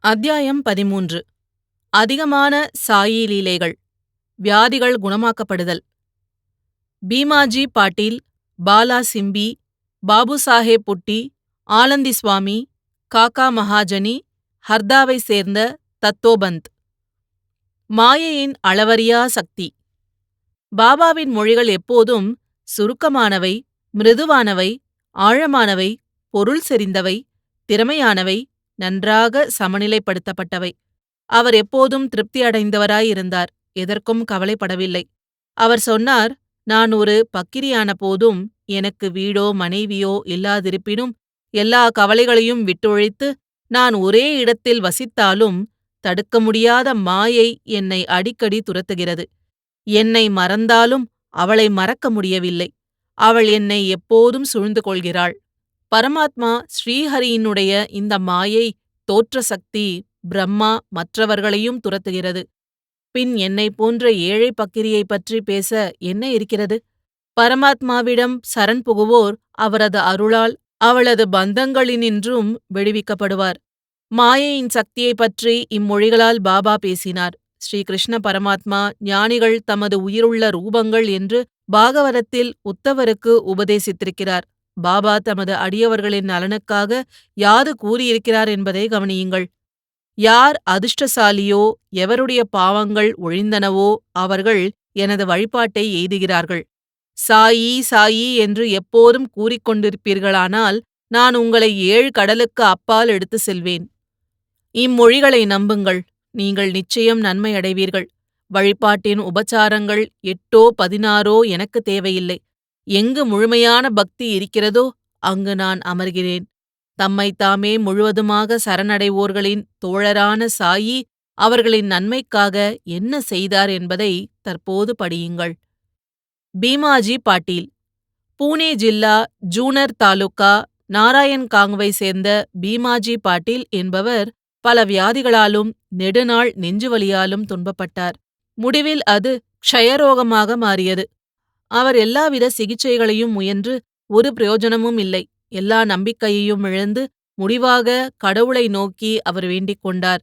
அத்தியாயம் பதிமூன்று. அதிகமான சாயி லீலைகள். வியாதிகள் குணமாக்கப்படுதல். பீமாஜி பாட்டீல் பாலா சிம்பி பாபுசாஹேப் புட்டி ஆலந்தி சுவாமி காக்கா மகாஜனி ஹர்தாவை சேர்ந்த தத்தோபந்த் மாயையின் அளவறியா சக்தி. பாபாவின் மொழிகள் எப்போதும் சுருக்கமானவை மிருதுவானவை ஆழமானவை பொருள் செறிந்தவை திறமையானவை நன்றாக சமநிலைப்படுத்தப்பட்டவை. அவர் எப்போதும் திருப்தி அடைந்தவராயிருந்தார் எதற்கும் கவலைப்படவில்லை. அவர் சொன்னார் நான் ஒரு பக்கிரியான போதும் எனக்கு வீடோ மனைவியோ இல்லாதிருப்பினும் எல்லா கவலைகளையும் விட்டொழித்து நான் ஒரே இடத்தில் வசித்தாலும் தடுக்க முடியாத மாயை என்னை அடிக்கடி துரத்துகிறது. என்னை மறந்தாலும் அவளை மறக்க முடியவில்லை. அவள் என்னை எப்போதும் சூழ்ந்து கொள்கிறாள். பரமாத்மா ஸ்ரீஹரியினுடைய இந்த மாயை தோற்ற சக்தி பிரம்மா மற்றவர்களையும் துரத்துகிறது. பின் என்னை போன்ற ஏழை பக்கிரியைப் பற்றி பேச என்ன இருக்கிறது? பரமாத்மாவிடம் சரண் புகுவோர் அவரது அருளால் அவளது பந்தங்களினின்றும் விடுவிக்கப்படுவார். மாயையின் சக்தியைப் பற்றி இம்மொழிகளால் பாபா பேசினார். ஸ்ரீகிருஷ்ண பரமாத்மா ஞானிகள் தமது உயிருள்ள ரூபங்கள் என்று பாகவதத்தில் உத்தவருக்கு உபதேசித்திருக்கிறார். பாபா தமது அடியவர்களின் நலனுக்காக யாது கூறியிருக்கிறார் என்பதை கவனியுங்கள். யார் அதிர்ஷ்டசாலியோ எவருடைய பாவங்கள் ஒழிந்தனவோ அவர்கள் எனது வழிபாட்டை எய்துகிறார்கள். சாயி சாயி என்று எப்போதும் கூறிக்கொண்டிருப்பீர்களானால் நான் உங்களை ஏழு கடலுக்கு அப்பால் எடுத்து செல்வேன். இம்மொழிகளை நம்புங்கள். நீங்கள் நிச்சயம் நன்மை அடைவீர்கள் வழிபாட்டின் உபச்சாரங்கள் எட்டோ பதினாறோ எனக்கு தேவையில்லை. எங்கு முழுமையான பக்தி இருக்கிறதோ அங்கு நான் அமர்கிறேன். தம்மைத்தாமே முழுவதுமாக சரணடைவோர்களின் தோழரான சாயி அவர்களின் நன்மைக்காக என்ன செய்தார் என்பதை தற்போது படியுங்கள். பீமாஜி பாட்டீல். பூனே ஜில்லா ஜூனர் தாலுகா நாராயண் காங்வை சேர்ந்த பீமாஜி பாட்டீல் என்பவர் பல வியாதிகளாலும் நெடுநாள் நெஞ்சுவலியாலும் துன்பப்பட்டார். முடிவில் அது க்ஷயரோகமாக மாறியது. அவர் எல்லாவித சிகிச்சைகளையும் முயன்று ஒரு பிரயோஜனமும் இல்லை. எல்லா நம்பிக்கையையும் இழந்து முடிவாக கடவுளை நோக்கி அவர் வேண்டிக் கொண்டார்.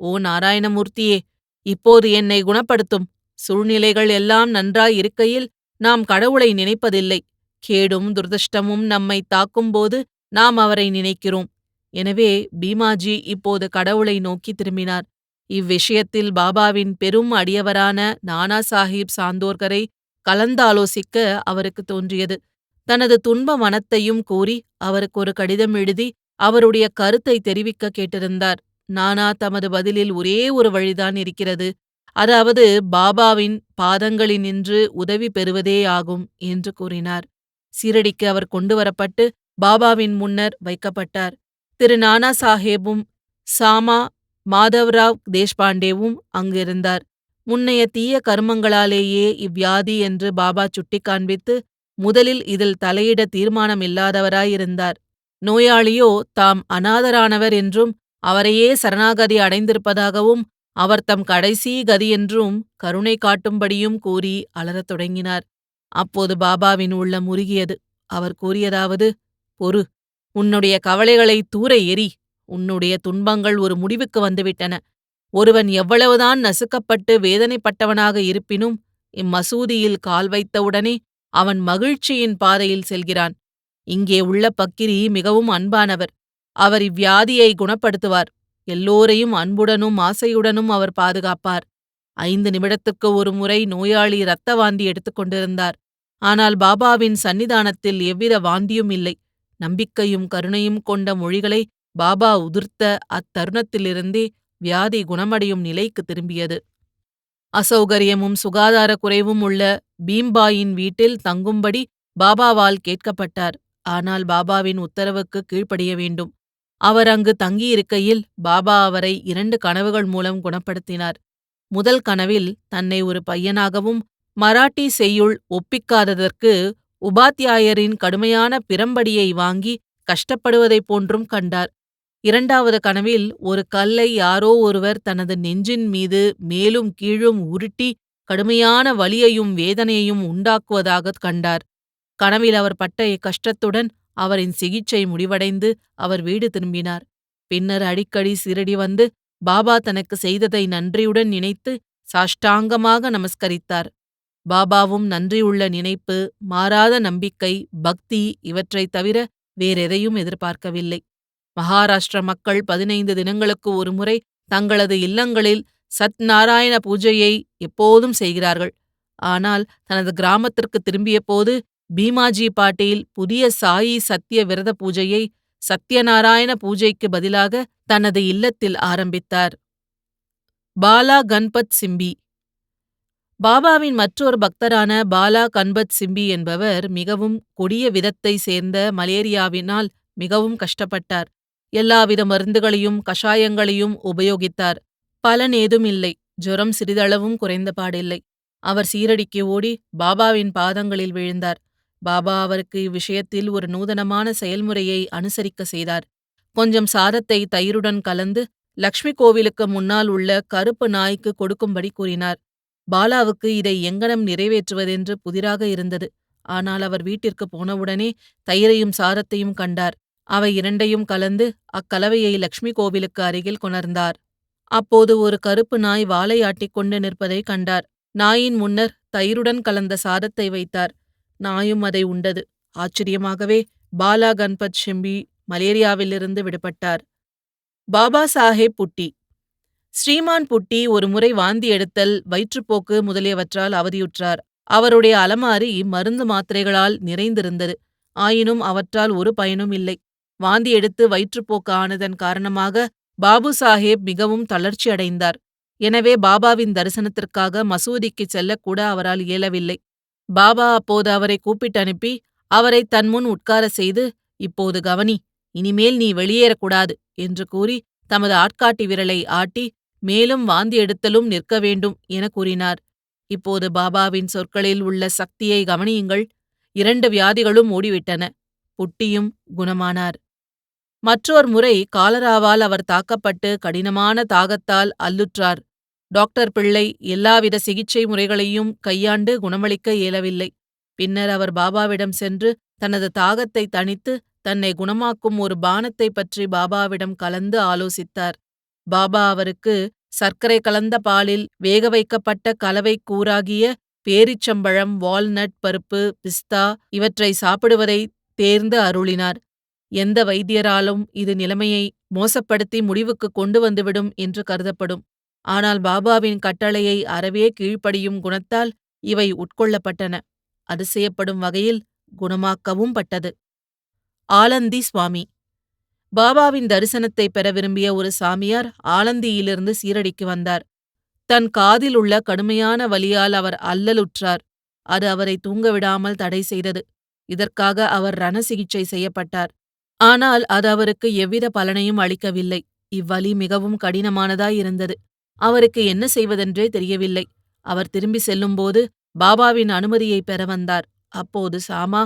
ஓ நாராயணமூர்த்தியே இப்போது என்னை குணப்படுத்தும். சூழ்நிலைகள் எல்லாம் நன்றாய் இருக்கையில் நாம் கடவுளை நினைப்பதில்லை. கேடும் துர்தஷ்டமும் நம்மை தாக்கும்போது நாம் அவரை நினைக்கிறோம். எனவே பீமாஜி இப்போது கடவுளை நோக்கி திரும்பினார். இவ்விஷயத்தில் பாபாவின் பெரும் அடியவரான நானா சாஹிப் சாந்தோர்கரை கலந்தாலோசிக்க அவருக்கு தோன்றியது. தனது துன்ப மனத்தையும் கூறி அவருக்கு ஒரு கடிதம் எழுதி அவருடைய கருத்தை தெரிவிக்க கேட்டிருந்தார். நானா தமது பதிலில் ஒரே ஒரு வழிதான் இருக்கிறது. அதாவது பாபாவின் பாதங்களினின்று உதவி பெறுவதே ஆகும் என்று கூறினார். சீரடிக்கு அவர் கொண்டு வரப்பட்டு பாபாவின் முன்னர் வைக்கப்பட்டார். திரு. நானா சாஹேபும் சாமா மாதவ்ராவ் தேஷ்பாண்டேவும் அங்கிருந்தார். முன்னைய தீய கர்மங்களாலேயே இவ்வியாதி என்று பாபா சுட்டிக் காண்பித்து முதலில் இதில் தலையிட தீர்மானமில்லாதவராயிருந்தார். நோயாளியோ தாம் அநாதரானவர் என்றும் அவரையே சரணாகதி அடைந்திருப்பதாகவும் அவர் தம் கடைசி கதியென்றும் கருணை காட்டும்படியும் கூறி அலறத் தொடங்கினார். அப்போது பாபாவின் உள்ள முருகியது அவர் கூறியதாவது பொறு உன்னுடைய கவலைகளை தூர எரி உன்னுடைய துன்பங்கள் ஒரு முடிவுக்கு வந்துவிட்டன. ஒருவன் எவ்வளவுதான் நசுக்கப்பட்டு வேதனைப்பட்டவனாக இருப்பினும் இம்மசூதியில் கால் வைத்தவுடனே அவன் மகிழ்ச்சியின் பாதையில் செல்கிறான். இங்கே உள்ள பக்கிரி மிகவும் அன்பானவர். அவர் இவ்வியாதியை குணப்படுத்துவார். எல்லோரையும் அன்புடனும் ஆசையுடனும் அவர் பாதுகாப்பார். ஐந்து நிமிடத்துக்கு ஒரு முறை நோயாளி இரத்த வாந்தி எடுத்துக்கொண்டிருந்தார் ஆனால் பாபாவின் சன்னிதானத்தில் எவ்வித வாந்தியும் இல்லை. நம்பிக்கையும் கருணையும் கொண்ட மொழிகளை பாபா உதிர்த்த அத்தருணத்திலிருந்தே வியாதி குணமடையும் நிலைக்கு திரும்பியது. அசௌகரியமும் சுகாதார குறைவும் உள்ள பீம்பாயின் வீட்டில் தங்கும்படி பாபாவால் கேட்கப்பட்டார். ஆனால் பாபாவின் உத்தரவுக்கு கீழ்ப்படிய வேண்டும். அவர் அங்கு தங்கியிருக்கையில் பாபா அவரை இரண்டு கனவுகள் மூலம் குணப்படுத்தினார். முதல் கனவில் தன்னை ஒரு பையனாகவும் மராட்டி செய்யுள் ஒப்பிக்காததற்கு உபாத்தியாயரின் கடுமையான பிரம்படியை வாங்கி கஷ்டப்படுவதைப் போன்றும் கண்டார். இரண்டாவது கனவில் ஒரு கல்லை யாரோ ஒருவர் தனது நெஞ்சின் மீது மேலும் கீழும் உருட்டி கடுமையான வலியையும் வேதனையையும் உண்டாக்குவதாகக் கண்டார். கனவில் அவர் பட்ட இக்கஷ்டத்துடன் அவரின் சிகிச்சை முடிவடைந்து அவர் வீடு திரும்பினார். பின்னர் அடிக்கடி சிரடி வந்து பாபா தனக்கு செய்ததை நன்றியுடன் நினைத்து சாஷ்டாங்கமாக நமஸ்கரித்தார். பாபாவும் நன்றியுள்ள நினைப்பு மாறாத நம்பிக்கை பக்தி இவற்றைத் தவிர வேறெதையும் எதிர்பார்க்கவில்லை. மகாராஷ்டிர மக்கள் பதினைந்து தினங்களுக்கு ஒருமுறை தங்களது இல்லங்களில் சத் நாராயண பூஜையை எப்போதும் செய்கிறார்கள். ஆனால் தனது கிராமத்திற்கு திரும்பியபோது பீமாஜி பாட்டீல் புதிய சாயி சத்திய விரத பூஜையை சத்யநாராயண பூஜைக்கு பதிலாக தனது இல்லத்தில் ஆரம்பித்தார். பாலா கன்பத் சிம்பி. பாபாவின் மற்றொரு பக்தரான பாலா கன்பத் சிம்பி என்பவர் மிகவும் கொடிய விதத்தை சேர்ந்த மலேரியாவினால் மிகவும் கஷ்டப்பட்டார். எல்லாவித மருந்துகளையும் கஷாயங்களையும் உபயோகித்தார். பலன் ஏதும் இல்லை. ஜுரம் சிறிதளவும் குறைந்தபாடில்லை அவர் சீரடிக்கு ஓடி பாபாவின் பாதங்களில் விழுந்தார். பாபா அவருக்கு இவ்விஷயத்தில் ஒரு நூதனமான செயல்முறையை அனுசரிக்க செய்தார். கொஞ்சம் சாதத்தை தயிருடன் கலந்து லக்ஷ்மி கோவிலுக்கு முன்னால் உள்ள கருப்பு நாய்க்கு கொடுக்கும்படி கூறினார். பாலாவுக்கு இதை எங்கனம் நிறைவேற்றுவதென்று புதிராக இருந்தது. ஆனால் அவர் வீட்டிற்கு போனவுடனே தயிரையும் சாரத்தையும் கண்டார். அவை இரண்டையும் கலந்து அக்கலவையை லக்ஷ்மி கோவிலுக்கு அருகில் கொணர்ந்தார். அப்போது ஒரு கருப்பு நாய் வாளை ஆட்டிக்கொண்டு நிற்பதை கண்டார். நாயின் முன்னர் தயிருடன் கலந்த சாதத்தை வைத்தார். நாயும் அதை உண்டது. ஆச்சரியமாகவே பாலா கண்பத் ஷிம்பி மலேரியாவிலிருந்து விடுபட்டார். பாபா சாஹேப் புட்டி. ஸ்ரீமான் புட்டி ஒரு முறை வாந்தி எடுத்தல் வயிற்றுப்போக்கு முதலியவற்றால் அவதியுற்றார். அவருடைய அலமாரி மருந்து மாத்திரைகளால் நிறைந்திருந்தது. ஆயினும் அவற்றால் ஒரு பயனும் இல்லை. வாந்தி எடுத்து வயிற்றுப்போக்கு ஆனதன் காரணமாக பாபு சாஹேப் மிகவும் தளர்ச்சி அடைந்தார். எனவே பாபாவின் தரிசனத்திற்காக மசூதிக்கு செல்லக்கூட அவரால் இயலவில்லை. பாபா அப்போது அவரை கூப்பிட்டு அனுப்பி அவரை தன் முன் உட்கார செய்து இப்போது கவனி இனிமேல் நீ வெளியேறக்கூடாது என்று கூறி தமது ஆட்காட்டி விரலை ஆட்டி மேலும் வாந்தி எடுத்தலும் நிற்க வேண்டும் என கூறினார். இப்போது பாபாவின் சொற்களில் உள்ள சக்தியை கவனியுங்கள். இரண்டு வியாதிகளும் ஓடிவிட்டன. புட்டியும் குணமானார். மற்றோர் முறை காலராவால் அவர் தாக்கப்பட்டு கடினமான தாகத்தால் அல்லுற்றார். டாக்டர் பிள்ளை எல்லாவித சிகிச்சை முறைகளையும் கையாண்டு குணமளிக்க இயலவில்லை. பின்னர் அவர் பாபாவிடம் சென்று தனது தாகத்தை தணித்து தன்னை குணமாக்கும் ஒரு பானத்தை பற்றி பாபாவிடம் கலந்து ஆலோசித்தார். பாபா அவருக்கு சர்க்கரை கலந்த பாலில் வேக வைக்கப்பட்ட கலவை கூறாகிய பேரிச்சம்பழம் வால்நட் பருப்பு பிஸ்தா இவற்றை சாப்பிடுவதை தேர்ந்து அருளினார். எந்த வைத்தியராலும் இது நிலைமையை மோசப்படுத்தி முடிவுக்கு கொண்டு வந்துவிடும் என்று கருதப்படும். ஆனால் பாபாவின் கட்டளையை அறவே கீழ்ப்படியும் குணத்தால் இவை உட்கொள்ளப்பட்டன. அதிசயப்படும் வகையில் குணமாக்கவும் பட்டது. ஆலந்தி சுவாமி. பாபாவின் தரிசனத்தை பெற விரும்பிய ஒரு சாமியார் ஆலந்தியிலிருந்து சீரடிக்கு வந்தார். தன் காதில் உள்ள கடுமையான வலியால் அவர் அல்லலுற்றார். அது அவரை தூங்கவிடாமல் தடை செய்தது. இதற்காக அவர் ரண சிகிச்சை செய்யப்பட்டார். ஆனால் அது அவருக்கு எவ்வித பலனையும் அளிக்கவில்லை. இவ்வலி மிகவும் கடினமானதாயிருந்தது அவருக்கு என்ன செய்வதென்றே தெரியவில்லை. அவர் திரும்பி செல்லும்போது பாபாவின் அனுமதியை பெற வந்தார். அப்போது சாமா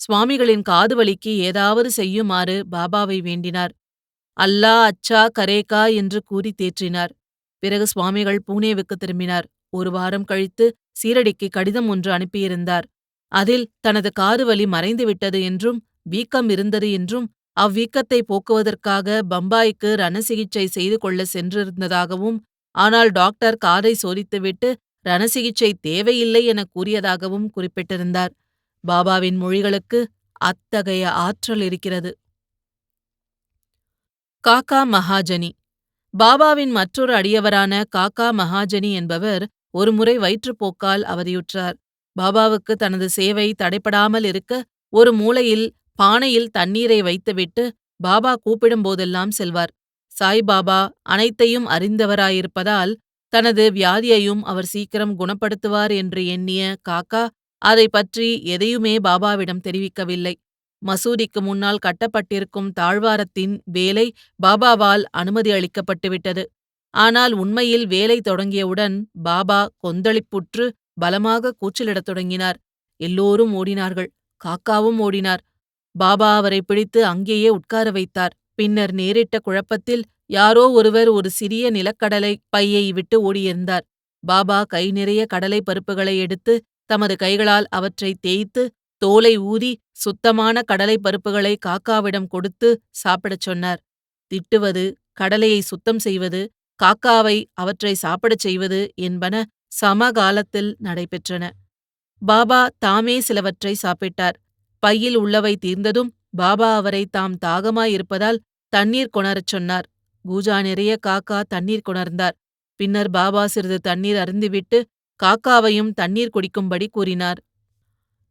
சுவாமிகளின் காது வலிக்கு ஏதாவது செய்யுமாறு பாபாவை வேண்டினார். அல்லா அச்சா கரேகா என்று கூறி தேற்றினார். பிறகு சுவாமிகள் பூனேவுக்கு திரும்பினார். ஒரு வாரம் கழித்து சீரடிக்கு கடிதம் ஒன்று அனுப்பியிருந்தார். அதில் தனது காது வலி மறைந்துவிட்டது என்றும் வீக்கம் இருந்தது என்றும் அவ்வீக்கத்தை போக்குவதற்காக பம்பாய்க்கு ரணசிகிச்சை செய்து கொள்ள சென்றிருந்ததாகவும் ஆனால் டாக்டர் காரை சோதித்துவிட்டு ரணசிகிச்சை தேவையில்லை என கூறியதாகவும் குறிப்பிட்டிருந்தார். பாபாவின் மொழிகளுக்கு அத்தகைய ஆற்றல் இருக்கிறது. காக்கா மகாஜனி. பாபாவின் மற்றொரு அடியவரான காக்கா மகாஜனி என்பவர் ஒருமுறை வயிற்றுப்போக்கால் அவதியுற்றார். பாபாவுக்கு தனது சேவை தடைப்படாமல் இருக்க ஒரு மூலையில் பானையில் தண்ணீரை வைத்துவிட்டு பாபா கூப்பிடும்போதெல்லாம் செல்வார். சாய்பாபா அனைத்தையும் அறிந்தவராயிருப்பதால் தனது வியாதியையும் அவர் சீக்கிரம் குணப்படுத்துவார் என்று எண்ணிய காக்கா அதை பற்றி எதையுமே பாபாவிடம் தெரிவிக்கவில்லை. மசூதிக்கு முன்னால் கட்டப்பட்டிருக்கும் தாழ்வாரத்தின் வேலை பாபாவால் அனுமதி அளிக்கப்பட்டுவிட்டது ஆனால் உண்மையில் வேலை தொடங்கியவுடன் பாபா கொந்தளிப்புற்று பலமாக கூச்சலிடத் தொடங்கினார். எல்லோரும் ஓடினார்கள். காக்காவும் ஓடினார். பாபா அவரை பிடித்து அங்கேயே உட்கார வைத்தார். பின்னர் நேரிட்ட குழப்பத்தில் யாரோ ஒருவர் ஒரு சிறிய நிலக்கடலை பையை விட்டு ஓடியிருந்தார். பாபா கை நிறைய கடலை பருப்புகளை எடுத்து தமது கைகளால் அவற்றை தேய்த்து தோலை ஊதி சுத்தமான கடலை பருப்புகளை காக்காவிடம் கொடுத்து சாப்பிடச் சொன்னார். திட்டுவது கடலையை சுத்தம் செய்வது காக்காவை அவற்றை சாப்பிடச் செய்வது என்பன சமகாலத்தில் நடைபெற்றன. பாபா தாமே சிலவற்றை சாப்பிட்டார். பையில் உள்ளவை தீர்ந்ததும் பாபா அவரை தாம் தாகமாயிருப்பதால் தண்ணீர் கொணரச் சொன்னார். கூஜா நிறைய காக்கா தண்ணீர் கொணர்ந்தார். பின்னர் பாபா சிறிது தண்ணீர் அருந்திவிட்டு காக்காவையும் தண்ணீர் குடிக்கும்படி கூறினார்.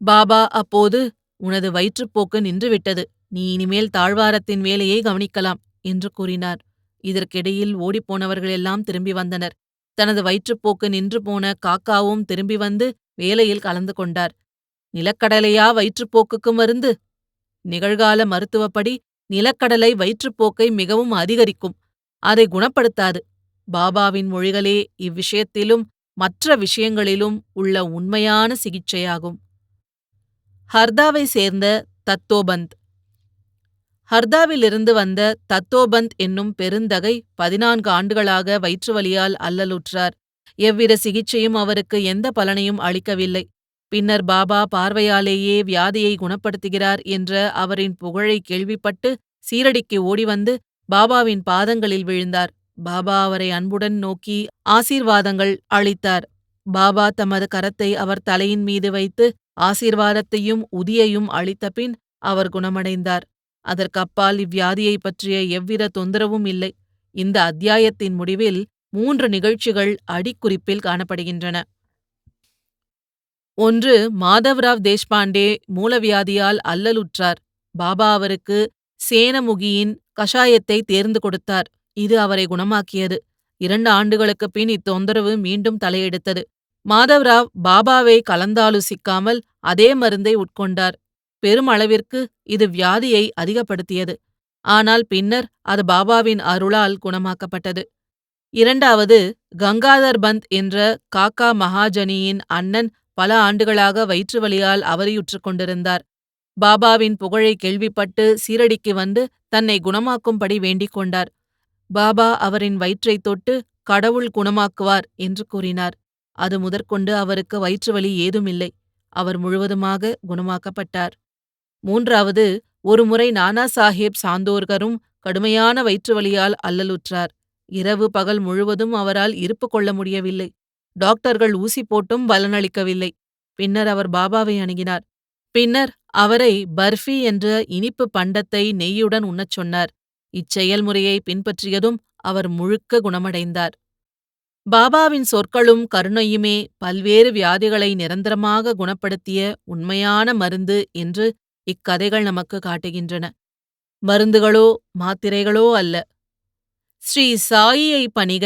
பாபா அப்போது உனது வயிற்றுப்போக்கு நின்றுவிட்டது. நீ இனிமேல் தாழ்வாரத்தின் வேலையை கவனிக்கலாம் என்று கூறினார். இதற்கிடையில் ஓடிப்போனவர்களெல்லாம் திரும்பி வந்தனர். தனது வயிற்றுப்போக்கு நின்று போன காக்காவும் திரும்பி வந்து வேலையில் கலந்து கொண்டார். நிலக்கடலையா வயிற்றுப்போக்குக்கு மருந்து? நிகழ்கால மருத்துவப்படி நிலக்கடலை வயிற்றுப்போக்கை மிகவும் அதிகரிக்கும். அதை குணப்படுத்தாது. பாபாவின் மொழிகளே இவ்விஷயத்திலும் மற்ற விஷயங்களிலும் உள்ள உண்மையான சிகிச்சையாகும். ஹர்தாவை சேர்ந்த தத்தோபந்த். ஹர்தாவிலிருந்து வந்த தத்தோபந்த் என்னும் பெருந்தகை பதினான்கு ஆண்டுகளாக வயிற்றுவலியால் அல்லலுற்றார். எவ்வித சிகிச்சையும் அவருக்கு எந்த பலனையும் அளிக்கவில்லை. பின்னர் பாபா பார்வையாலேயே வியாதியை குணப்படுத்துகிறார் என்ற அவரின் புகழை கேள்விப்பட்டு சீரடிக்கு ஓடிவந்து பாபாவின் பாதங்களில் விழுந்தார். பாபா அவரை அன்புடன் நோக்கி ஆசீர்வாதங்கள் அளித்தார். பாபா தமது கரத்தை அவர் தலையின் மீது வைத்து ஆசீர்வாதத்தையும் உதியையும் அளித்தபின் அவர் குணமடைந்தார். அதற்கப்பால் இவ்வியாதியைப் பற்றிய எவ்வித தொந்தரவும் இல்லை. இந்த அத்தியாயத்தின் முடிவில் மூன்று நிகழ்ச்சிகள் அடிக்குறிப்பில் காணப்படுகின்றன. ஒன்று மாதவ்ராவ் தேஷ்பாண்டே மூலவியாதியால் அல்லலுற்றார். பாபா அவருக்கு சேனமுகியின் கஷாயத்தை தேர்ந்து கொடுத்தார். இது அவரை குணமாக்கியது. இரண்டு ஆண்டுகளுக்குப் பின் இத்தொந்தரவு மீண்டும் தலையெடுத்தது. மாதவ்ராவ் பாபாவை கலந்தாலோசிக்காமல் அதே மருந்தை உட்கொண்டார். பெருமளவிற்கு இது வியாதியை அதிகப்படுத்தியது. ஆனால் பின்னர் அது பாபாவின் அருளால் குணமாக்கப்பட்டது. இரண்டாவது கங்காதர் பந்த் என்ற காக்கா மகாஜனியின் அண்ணன் பல ஆண்டுகளாக வயிற்றுவலியால் அவதியுற்றுக் கொண்டிருந்தார். பாபாவின் புகழை கேள்விப்பட்டு சீரடிக்கு வந்து தன்னை குணமாக்கும்படி வேண்டிக் கொண்டார். பாபா அவரின் வயிற்றைத் தொட்டு கடவுள் குணமாக்குவார் என்று கூறினார். அது முதற்கொண்டு அவருக்கு வயிற்றுவலி ஏதுமில்லை. அவர் முழுவதுமாக குணமாக்கப்பட்டார். மூன்றாவது ஒருமுறை நானா சாஹேப் சாந்தோர்கரும் கடுமையான வயிற்றுவலியால் அல்லலுற்றார். இரவு பகல் முழுவதும் அவரால் இருப்பு கொள்ள முடியவில்லை. டாக்டர்கள் ஊசி போட்டும் பலனளிக்கவில்லை பின்னர் அவர் பாபாவை அணுகினார். பின்னர் அவரை பர்ஃபி என்ற இனிப்பு பண்டத்தை நெய்யுடன் உண்ணச் சொன்னார். இச்செயல்முறையை பின்பற்றியதும் அவர் முழுக்க குணமடைந்தார். பாபாவின் சொற்களும் கருணையுமே பல்வேறு வியாதிகளை நிரந்தரமாக குணப்படுத்திய உண்மையான மருந்து என்று இக்கதைகள் நமக்கு காட்டுகின்றன. மருந்துகளோ மாத்திரைகளோ அல்ல. ஸ்ரீ சாயியை பணிக